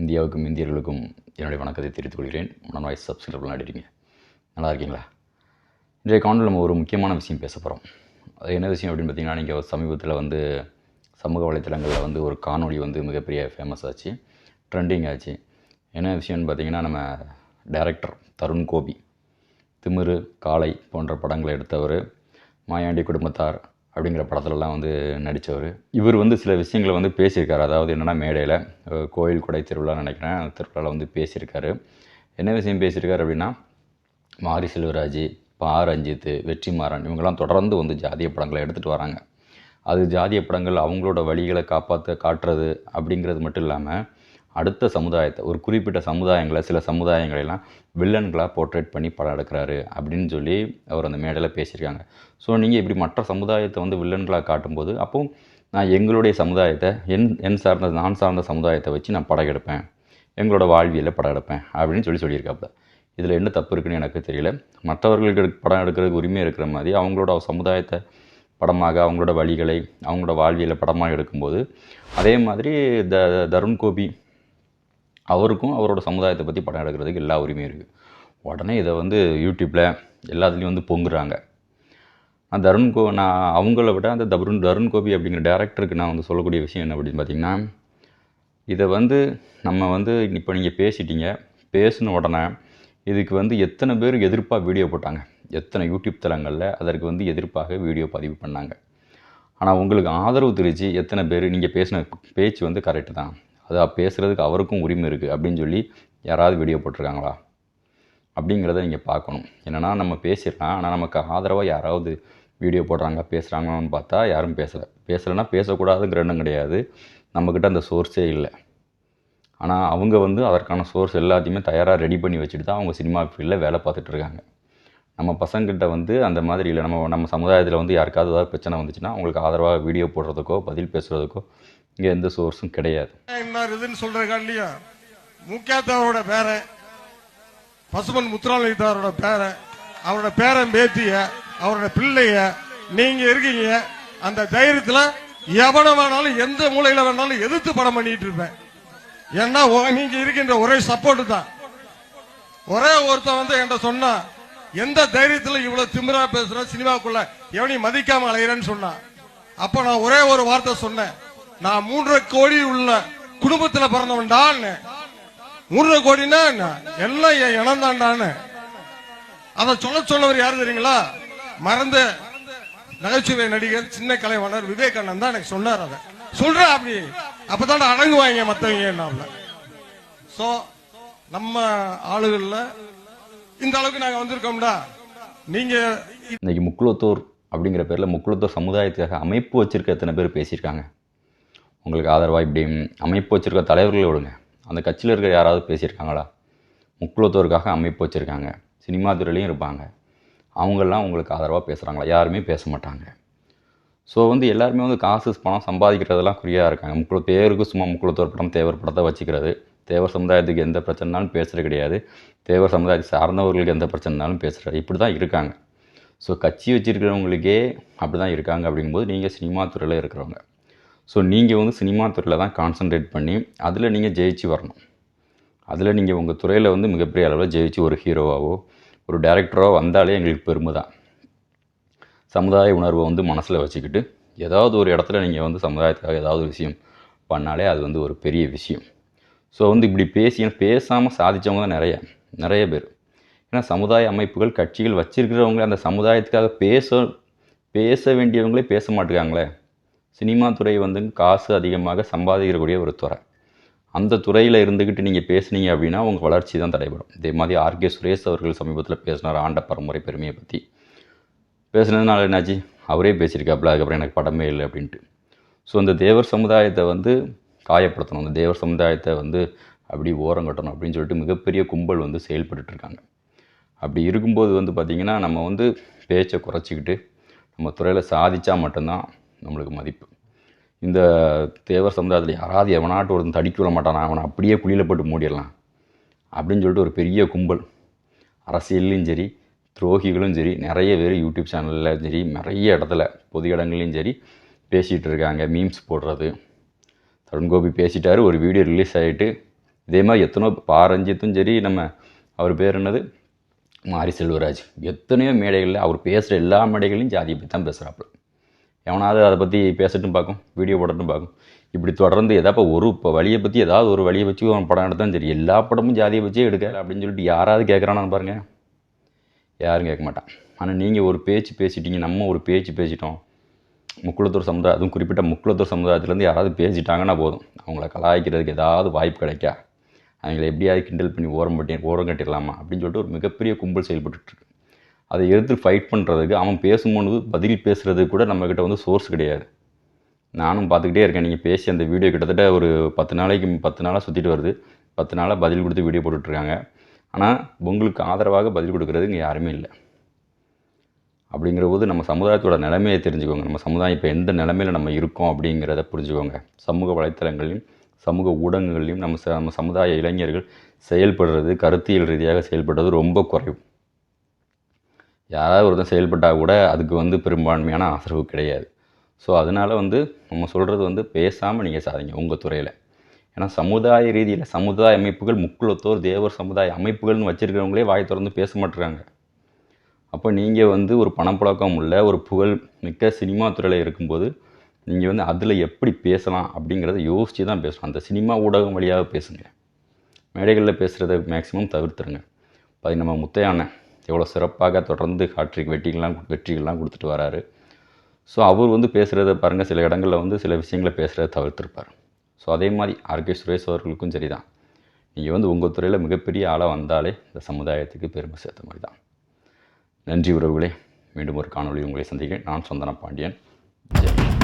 இந்தியாவுக்கும் இந்தியர்களுக்கும் என்னுடைய வணக்கத்தை தெரிவித்துக் கொள்கிறேன். மனவாய் சப்ஸ்கிரைப்லாம் ஆடிடுங்க நல்லா இருக்கீங்களா? இன்றைய காணொலி நம்ம ஒரு முக்கியமான விஷயம் பேச போகிறோம் அது என்ன விஷயம் அப்படின்னு பார்த்தீங்கன்னா நீங்கள் சமீபத்தில் வந்து சமூக வலைத்தளங்களில் வந்து ஒரு காணொளி வந்து மிகப்பெரிய ஃபேமஸ் ஆச்சு ட்ரெண்டிங் ஆச்சு. என்ன விஷயம்னு பார்த்தீங்கன்னா நம்ம டைரக்டர் தருண் கோபி திமிரு காளை போன்ற படங்களை எடுத்தவர் மாயாண்டி குடும்பத்தார் அப்படிங்கிற படத்துலலாம் வந்து நடித்தவர். இவர் வந்து சில விஷயங்களை வந்து பேசியிருக்காரு. அதாவது என்னென்னா மேடையில் கோயில் கொடை திருவிழா நினைக்கிறேன். அந்த திருவிழாவில் வந்து பேசியிருக்காரு. என்ன விஷயம் பேசியிருக்காரு அப்படின்னா மாரி செல்வராஜ் பா ரஞ்சித் வெற்றிமாறன் இவங்கெல்லாம் தொடர்ந்து வந்து ஜாதிய படங்களை எடுத்துகிட்டு வராங்க. அது ஜாதிய படங்கள் அவங்களோட வழிகளை காப்பாற்ற காட்டுறது அப்படிங்கிறது மட்டும் இல்லாமல் அடுத்த சமுதாயத்தை ஒரு குறிப்பிட்ட சமுதாயங்களை சில சமுதாயங்களெல்லாம் வில்லன்களாக போர்ட்ரேட் பண்ணி படம் எடுக்கிறாரு அப்படின்னு சொல்லி அவர் அந்த மேடையில் பேசியிருக்காங்க. ஸோ நீங்கள் இப்படி மற்ற சமுதாயத்தை வந்து வில்லன்களாக காட்டும்போது அப்போ நான் எங்களுடைய சமுதாயத்தை என் என் சார்ந்த நான் சார்ந்த சமுதாயத்தை வச்சு நான் படம் எடுப்பேன். எங்களோட வாழ்வியலில் படம் எடுப்பேன் அப்படின்னு சொல்லி சொல்லியிருக்காப்புல. இதில் என்ன தப்பு இருக்குன்னு எனக்கு தெரியல. மற்றவர்களுக்கு படம் எடுக்கிறதுக்கு உரிமை இருக்கிற மாதிரி அவங்களோட சமுதாயத்தை படமாக அவங்களோட வழிகளை அவங்களோட வாழ்வியலை படமாக எடுக்கும்போது அதே மாதிரி த தருண் கோபி அவருக்கும் அவரோட சமுதாயத்தை பற்றி படம் எடுக்கிறதுக்கு எல்லா உரிமையும் இருக்குது உடனே இதை வந்து யூடியூப்பில் எல்லாத்துலேயும் வந்து பொங்குறாங்க. நான் தருண் கோ நான் அவங்கள விட அந்த தருண் தருண் கோபி அப்படிங்கிற டேரக்டருக்கு நான் வந்து சொல்லக்கூடிய விஷயம் என்ன அப்படின்னு பார்த்தீங்கன்னா இதை வந்து நம்ம வந்து இப்போ நீங்கள் பேசிட்டீங்க பேசின உடனே இதுக்கு வந்து எத்தனை பேர் எதிர்ப்பாக வீடியோ போட்டாங்க. எத்தனை யூடியூப் தளங்களில் அதற்கு வந்து எதிர்ப்பாக வீடியோ பதிவு பண்ணாங்க. ஆனால் உங்களுக்கு ஆதரவு தெரிவித்து எத்தனை பேர் நீங்கள் பேசின பேச்சு வந்து கரெக்டு தான். அது பேசுகிறதுக்கு அவருக்கும் உரிமை இருக்குது அப்படின்னு சொல்லி யாராவது வீடியோ போட்டிருக்காங்களா? அப்படிங்கிறத நீங்கள் பார்க்கணும். என்னென்னா நம்ம பேசிடலாம். ஆனால் நமக்கு ஆதரவாக யாராவது வீடியோ போடுறாங்க பேசுகிறாங்கன்னு பார்த்தா யாரும் பேசலை. பேசலைன்னா பேசக்கூடாதுங்கிற எண்ணம் கிடையாது. நம்மக்கிட்ட அந்த சோர்ஸே இல்லை. ஆனால் அவங்க வந்து அதற்கான சோர்ஸ் எல்லாத்தையுமே தயாராக ரெடி பண்ணி வச்சுட்டு தான் அவங்க சினிமா ஃபீல்டில் வேலை பார்த்துட்டு இருக்காங்க. நம்ம பசங்கிட்ட வந்து அந்த மாதிரி இல்லை. நம்ம நம்ம சமுதாயத்தில் வந்து யாருக்காவது ஏதாவது பிரச்சனை வந்துச்சுன்னா அவங்களுக்கு ஆதரவாக வீடியோ போடுறதுக்கோ பதில் பேசுகிறதுக்கோ இங்கே எந்த சோர்ஸும் கிடையாது. என்ன இதுன்னு சொல்றதுக்காண்டியும் முக்கியத்தவரோட பேரன் பசுமன் முத்துராமலிங்கத்தாரோட பேரன் அவரோட பேரன் பேத்திய அவரோட பிள்ளைய நீங்க இருக்கீங்க அந்த தைரியத்துல எவனை வேணாலும் எந்த மூலையில வேணாலும் எதிர்த்து படம் பண்ணிட்டு இருப்பேன். ஏன்னா நீங்க இருக்கின்ற ஒரே சப்போர்ட் தான். ஒரே ஒருத்தன் வந்து என்கிட்ட சொன்னா எந்த தைரியத்துல இவ்வளவு திமிரா பேசுற சினிமாக்குள்ள எவனையும் மதிக்காம அலையிறேன்னு சொன்னான் அப்ப நான் ஒரே ஒரு வார்த்தை சொன்னேன். நான் மூன்றரை கோடி உள்ள குடும்பத்துல பிறந்தவன்டான்னு மூன்றரை கோடினா என்ன? எல்லாம் என் இனம் தாண்டான்னு அதை சொல்ல சொன்னவர் யாரு தெரியுங்களா? மறந்த நகைச்சுவை நடிகர் சின்ன கலைவாணர் விவேகானந்த் தான் எனக்கு சொன்னார் அதை. சொல்ற அப்படி. அப்பதான் அடங்குவாங்க மத்தவங்க என்ன சோ நம்ம ஆளுகள்ல இந்த அளவுக்கு நாங்க வந்திருக்கோம்டா. நீங்க இன்றைக்கி முக்குளத்தூர் அப்படிங்கிற பேரில் முக்குளத்தூர் சமுதாயத்துக்காக அமைப்பு வச்சுருக்க எத்தனை பேர் பேசியிருக்காங்க? உங்களுக்கு ஆதரவாக இப்படி அமைப்பு வச்சுருக்க தலைவர்களை விடுங்க. அந்த கட்சியில் இருக்கிற யாராவது பேசியிருக்காங்களா? முக்குலத்தோருக்காக அமைப்பு வச்சுருக்காங்க. சினிமா துறையிலையும் இருப்பாங்க. அவங்கெல்லாம் உங்களுக்கு ஆதரவாக பேசுகிறாங்களா யாருமே பேச மாட்டாங்க. ஸோ வந்து எல்லாருமே வந்து காசு பணம் சம்பாதிக்கிறதெல்லாம் குறியாக இருக்காங்க. முக்குள தேவருக்கு சும்மா முக்குளத்தோர் படம் தேவர் படத்தை வச்சுக்கிறது. தேவர் சமுதாயத்துக்கு எந்த பிரச்சனைனாலும் பேசுகிறது கிடையாது. தேவர் சமுதாயத்தை சார்ந்தவர்களுக்கு எந்த பிரச்சனைனாலும் பேசுகிறது இப்படி தான் இருக்காங்க. ஸோ கட்சி வச்சிருக்கிறவங்களுக்கே அப்படி தான் இருக்காங்க அப்படிங்கும்போது நீங்கள் சினிமா துறையில் இருக்கிறவங்க. ஸோ நீங்கள் வந்து சினிமா துறையில் தான் கான்சன்ட்ரேட் பண்ணி அதில் நீங்கள் ஜெயிச்சு வரணும். அதில் நீங்கள் உங்கள் துறையில் வந்து மிகப்பெரிய அளவில் ஜெயிச்சு ஒரு ஹீரோவாவோ ஒரு டேரக்டரோ வந்தாலே எங்களுக்கு பெருமை தான். சமுதாய உணர்வை வந்து மனசில் வச்சுக்கிட்டு ஏதாவது ஒரு இடத்துல நீங்கள் வந்து சமுதாயத்துக்காக ஏதாவது ஒரு விஷயம் பண்ணாலே அது வந்து ஒரு பெரிய விஷயம். ஸோ வந்து இப்படி பேசி பேசாமல் சாதித்தவங்க தான் நிறைய நிறைய பேர். ஏன்னா சமுதாய அமைப்புகள் கட்சிகள் வச்சிருக்கிறவங்க அந்த சமுதாயத்துக்காக பேச பேச வேண்டியவங்களே பேச மாட்டேங்காங்களே சினிமா துறை வந்து காசு அதிகமாக சம்பாதிக்கக்கூடிய ஒரு துறை. அந்த துறையில் இருந்துக்கிட்டு நீங்கள் பேசுனீங்க அப்படின்னா உங்கள் வளர்ச்சி தான் தடைபடும். இதே மாதிரி ஆர்கே சுரேஷ் அவர்கள் சமீபத்தில் பேசினார் ஆண்ட பரம்பரை பெருமையை பற்றி பேசுனதுனால என்னாச்சு? அவரே பேசியிருக்காப்புல அதுக்கப்புறம் எனக்கு படமே இல்லை அப்படின்ட்டு. ஸோ அந்த தேவர் சமுதாயத்தை வந்து காயப்படுத்தணும். அந்த தேவர் சமுதாயத்தை வந்து அப்படி ஓரம் கட்டணும் அப்படின்னு சொல்லிட்டு மிகப்பெரிய கும்பல் வந்து செயல்பட்டுருக்காங்க அப்படி இருக்கும்போது வந்து பார்த்திங்கன்னா நம்ம வந்து பேச்சை குறைச்சிக்கிட்டு நம்ம துறையில் சாதித்தா மட்டும்தான் நம்மளுக்கு மதிப்பு. இந்த தேவர் சமுதாயத்தில் யாராவது எவனாட்டு ஒருத்தன் தடிக்க விட மாட்டானா அவனை அப்படியே குழியில் போட்டு மூடிடலாம் அப்படின்னு சொல்லிட்டு ஒரு பெரிய கும்பல். அரசியல்லையும் சரி துரோகிகளும் சரி நிறைய பேர் யூடியூப் சேனலில் சரி நிறைய இடத்துல பொது இடங்கள்லையும் சரி பேசிகிட்டு இருக்காங்க மீம்ஸ் போடுறது. தருண் கோபி பேசிட்டாரு ஒரு வீடியோ ரிலீஸ் ஆகிட்டு இதே மாதிரி எத்தனோ பாரஞ்சித்தும் சரி நம்ம அவர் பேர் என்னது? மாரி செல்வராஜ். எத்தனையோ மேடைகளில் அவர் பேசுகிற எல்லா மேடைகளையும் ஜாதியை பற்றி தான் பேசுகிறாப்புல எவனாவது அதை பற்றி பேசட்டும் பார்க்கும் வீடியோ போடட்டும் பார்க்கும். இப்படி தொடர்ந்து எதாப்போ ஒரு இப்போ வழியை பற்றி ஏதாவது ஒரு வழியை வச்சு ஒரு படம் எடுத்தாலும் சரி எல்லா படமும் ஜாதியை வச்சே எடுக்க அப்படின்னு சொல்லிட்டு யாராவது கேட்குறானான்னு பாருங்கள் யாரும் கேட்க மாட்டான். ஆனால் நீங்கள் ஒரு பேச்சு பேசிட்டீங்க நம்ம ஒரு பேச்சு பேசிட்டோம். முக்குளத்தூர் சமுதாயம் அதுவும் குறிப்பிட்ட முக்குளத்தூர் சமுதாயத்துலேருந்து யாராவது பேசிட்டாங்கன்னா போதும். அவங்கள கலாய்க்கிறதுக்கு ஏதாவது வாய்ப்பு கிடைக்கா? அவங்கள எப்படியாவது கிண்டல் பண்ணி ஓரம் பட்டி ஓரம் கட்டிடலாமா அப்படின்னு சொல்லிட்டு ஒரு மிகப்பெரிய கும்பல் செயல்பட்டுருக்கு அதை எடுத்து ஃபைட் பண்ணுறதுக்கு அவன் பேசும்போது பதில் பேசுகிறது கூட நம்மக்கிட்ட வந்து சோர்ஸ் கிடையாது. நானும் பார்த்துக்கிட்டே இருக்கேன். நீங்கள் பேசி அந்த வீடியோ கிட்டத்தட்ட ஒரு பத்து நாளைக்கு பத்து நாளாக சுற்றிட்டு வருது. பத்து நாளாக பதில் கொடுத்து வீடியோ போட்டுட்ருக்காங்க. ஆனால் உங்களுக்கு ஆதரவாக பதில் கொடுக்கறது இங்கே யாருமே இல்லை. அப்படிங்கிற போது நம்ம சமுதாயத்தோட நிலைமையை தெரிஞ்சுக்கோங்க. நம்ம சமுதாயம் இப்போ எந்த நிலைமையில் நம்ம இருக்கோம் அப்படிங்கிறத புரிஞ்சுக்கோங்க. சமூக வலைத்தளங்களையும் சமூக ஊடகங்களையும் நம்ம ச- நம்ம சமுதாய இளைஞர்கள் செயல்படுறது கருத்தியல் ரீதியாக செயல்படுறது ரொம்ப குறையும் யாராவது ஒருத்தன் செயல்பட்டால் கூட அதுக்கு வந்து பெரும்பான்மையான ஆதரவு கிடையாது. ஸோ அதனால் வந்து நம்ம சொல்கிறது வந்து பேசாமல் நீங்கள் சாதிங்க உங்கள் துறையில். ஏன்னா சமுதாய ரீதியில் சமுதாய அமைப்புகள் முக்குளத்தோர் தேவர் சமுதாய அமைப்புகள்னு வச்சுருக்கிறவங்களே வாய் திறந்து பேச மாட்டுறாங்க அப்போ நீங்கள் வந்து ஒரு பணப்புழக்கம் உள்ள ஒரு புகழ் மிக்க சினிமா துறையில் இருக்கும்போது நீங்கள் வந்து அதில் எப்படி பேசலாம் அப்படிங்கிறத யோசித்து தான் பேசணும். அந்த சினிமா ஊடகம் வழியாக பேசுங்க. மேடைகளில் பேசுகிறத மேக்ஸிமம் தவிர்த்துருங்க. அது நம்ம முத்தையான எவ்வளோ சிறப்பாக தொடர்ந்து ஹாட்ரிக் வெற்றிகள்லாம் வெற்றிகள்லாம் கொடுத்துட்டு வராரு. ஸோ அவர் வந்து பேசுகிறத பாருங்கள் சில இடங்களில் வந்து சில விஷயங்களை பேசுகிறத தவிர்த்திருப்பார். ஸோ அதே மாதிரி ஆர்கே சுரேஷ் அவர்களுக்கும் சரி தான் நீங்கள் வந்து உங்கள் துறையில் மிகப்பெரிய ஆளாக வந்தாலே இந்த சமுதாயத்துக்கு பெருமை சேர்த்த மாதிரி தான். நன்றி உறவுகளே. மீண்டும் ஒரு காணொளி உங்களை சந்திக்கிறேன். நான் சந்தன பாண்டியன். ஜெய்